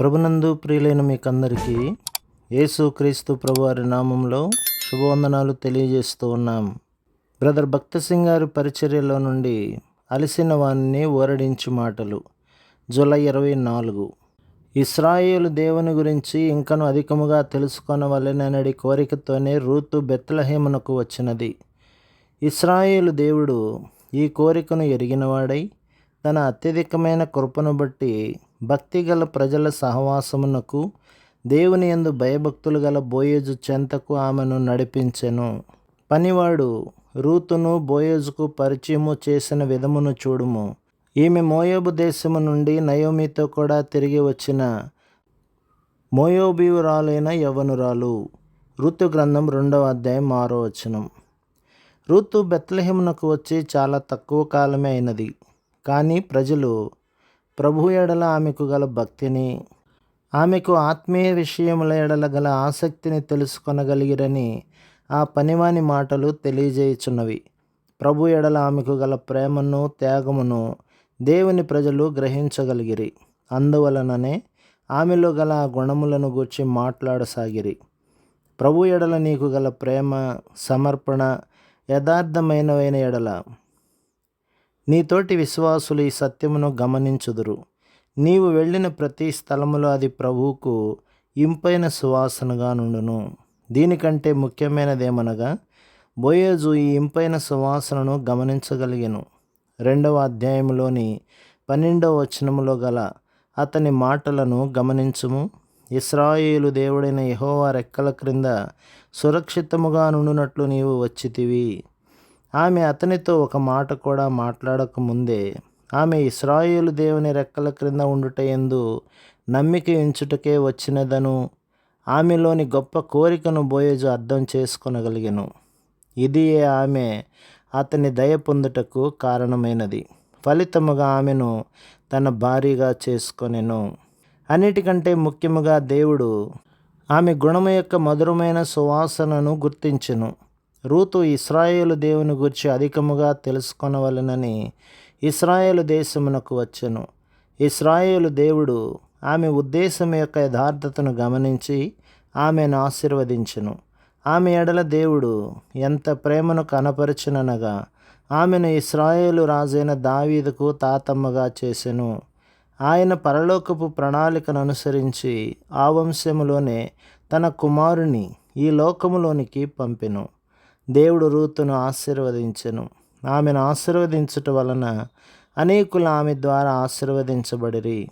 ప్రభునందు ప్రియులైన మీకందరికీ యేసు క్రీస్తు వారి నామంలో శుభవందనాలు తెలియజేస్తూ ఉన్నాం. బ్రదర్ భక్త సింగ్ గారి పరిచర్యలో నుండి అలసిన వారిని ఓరడించు మాటలు. జూలై ఇరవై నాలుగు. ఇస్రాయేలు దేవుని గురించి ఇంకను అధికముగా తెలుసుకొనవలెనడి కోరికతోనే రూతు బెత్లహేమునకు వచ్చినది. ఇస్రాయేలు దేవుడు ఈ కోరికను ఎరిగినవాడై తన అత్యధికమైన కృపను బట్టి భక్తిగల ప్రజల సహవాసమునకు దేవుని యందు భయభక్తులు గల బోయేజు చెంతకు ఆమెను నడిపించెను. పనివాడు రూతును బోయేజుకు పరిచయము చేసిన విధమును చూడుము. ఈమె మోయోబు దేశము నుండి నయోమితో కూడా తిరిగి వచ్చిన మోయోబీవురాలైన యవనురాలు. ఋతు గ్రంథం రెండవ అధ్యాయం ఆరో వచనం. ఋతు బెత్లహేమునకు వచ్చి చాలా తక్కువ కాలమే అయినది. కానీ ప్రజలు ప్రభు ఎడల ఆమెకు గల భక్తిని ఆమెకు ఆత్మీయ విషయముల ఎడల గల ఆసక్తిని తెలుసుకొనగలిగిరని ఆ పనివాని మాటలు తెలియజేయుచున్నవి. ప్రభు ఎడల ఆమెకు గల ప్రేమను త్యాగమును దేవుని ప్రజలు గ్రహించగలిగిరి. అందువలననే ఆమెలో గల ఆ గుణములను గూర్చి మాట్లాడసాగిరి. ప్రభు ఎడల నీకు గల ప్రేమ సమర్పణ యథార్థమైనవైన ఎడల నీతోటి విశ్వాసులు ఈ సత్యమును గమనించుదురు. నీవు వెళ్ళిన ప్రతి స్థలములో అది ప్రభువుకు ఇంపైన సువాసనగా నుండును. దీనికంటే ముఖ్యమైనదేమనగా బోయేజు ఈ ఇంపైన సువాసనను గమనించగలిగాను. రెండవ అధ్యాయంలోని పన్నెండవ వచనములో గల అతని మాటలను గమనించుము. ఇస్రాయేలు దేవుడైన యహోవా రెక్కల క్రింద సురక్షితముగా నుండునట్లు నీవు వచ్చితివి. ఆమె అతనితో ఒక మాట కూడా మాట్లాడక ముందే ఆమె ఇస్రాయేలు దేవుని రెక్కల క్రింద ఉండుట ఎందు నమ్మిక ఎంచుటకే వచ్చినదను ఆమెలోని గొప్ప కోరికను బోయేజు అర్థం చేసుకొనగలిగను. ఇది ఆమె అతని దయ పొందుటకు కారణమైనది. ఫలితముగా ఆమెను తన భారీగా చేసుకొనెను. అన్నిటికంటే ముఖ్యముగా దేవుడు ఆమె గుణము యొక్క మధురమైన సువాసనను గుర్తించెను. రూతు ఇస్రాయేలు దేవుని గురించి అధికముగా తెలుసుకొనవలెనని ఇస్రాయేలు దేశమునకు వచ్చెను. ఇస్రాయేలు దేవుడు ఆమె ఉద్దేశం యొక్క యథార్థతను గమనించి ఆమెను ఆశీర్వదించెను. ఆమె ఎడల దేవుడు ఎంత ప్రేమను కనపరచుననగా ఆమెను ఇస్రాయేలు రాజైన దావీదుకు తాతమ్మగా చేసెను. ఆయన పరలోకపు ప్రణాళికను అనుసరించి ఆ వంశములోనే తన కుమారుని ఈ లోకములోనికి పంపెను. దేవుడు రూతును ఆశీర్వదించెను. ఆమెను ఆశీర్వదించుట వలన అనేకులు ఆమె ద్వారా ఆశీర్వదించబడిరి.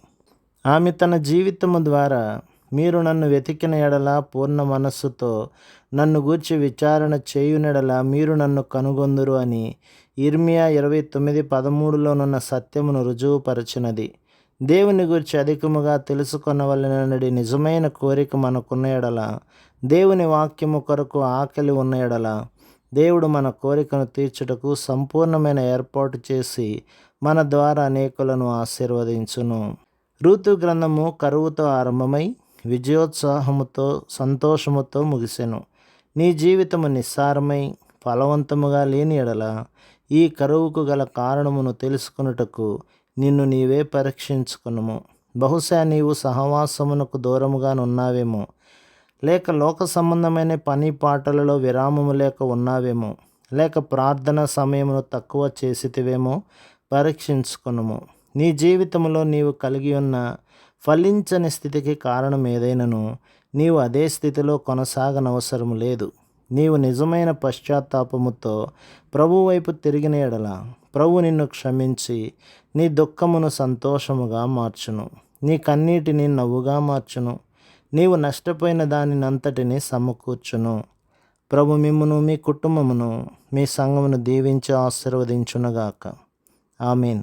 ఆమె తన జీవితము ద్వారా మీరు నన్ను వెతికిన ఎడల పూర్ణ మనస్సుతో నన్ను గూర్చి విచారణ చేయునెడల మీరు నన్ను కనుగొందురు అని ఇర్మియా ఇరవై తొమ్మిది పదమూడులోనున్న సత్యమును రుజువుపరచినది. దేవుని గురించి అధికముగా తెలుసుకొనవలనడి నిజమైన కోరిక మనకున్న ఎడల దేవుని వాక్యము కొరకు ఆకలి ఉన్న ఎడల దేవుడు మన కోరికను తీర్చుటకు సంపూర్ణమైన ఏర్పాటు చేసి మన ద్వారా అనేకులను ఆశీర్వదించును. ఋతు గ్రంథము కరువుతో ఆరంభమై విజయోత్సాహముతో సంతోషముతో ముగిసెను. నీ జీవితము నిస్సారమై ఫలవంతముగా లేని ఎడల ఈ కరువుకు గల కారణమును తెలుసుకొనుటకు నిన్ను నీవే పరీక్షించుకునుము. బహుశా నీవు సహవాసమునకు దూరముగా ఉన్నావేమో లేక లోక సంబంధమైన పని పాటలలో విరామము లేక ఉన్నావేమో లేక ప్రార్థన సమయమును తక్కువ చేసితివేమో పరీక్షించుకునుము. నీ జీవితంలో నీవు కలిగి ఉన్న ఫలించని స్థితికి కారణం ఏదైనను నీవు అదే స్థితిలో కొనసాగనవసరం లేదు. నీవు నిజమైన పశ్చాత్తాపముతో ప్రభు వైపు తిరిగిన ఎడల ప్రభు నిన్ను క్షమించి నీ దుఃఖమును సంతోషముగా మార్చును. నీ కన్నీటిని నవ్వుగా మార్చును. నీవు నష్టపోయిన దానినంతటిని సమకూర్చును. ప్రభు మిమ్మును మీ కుటుంబమును మీ సంఘమును దీవించి ఆశీర్వదించునుగాక. ఆమెన్.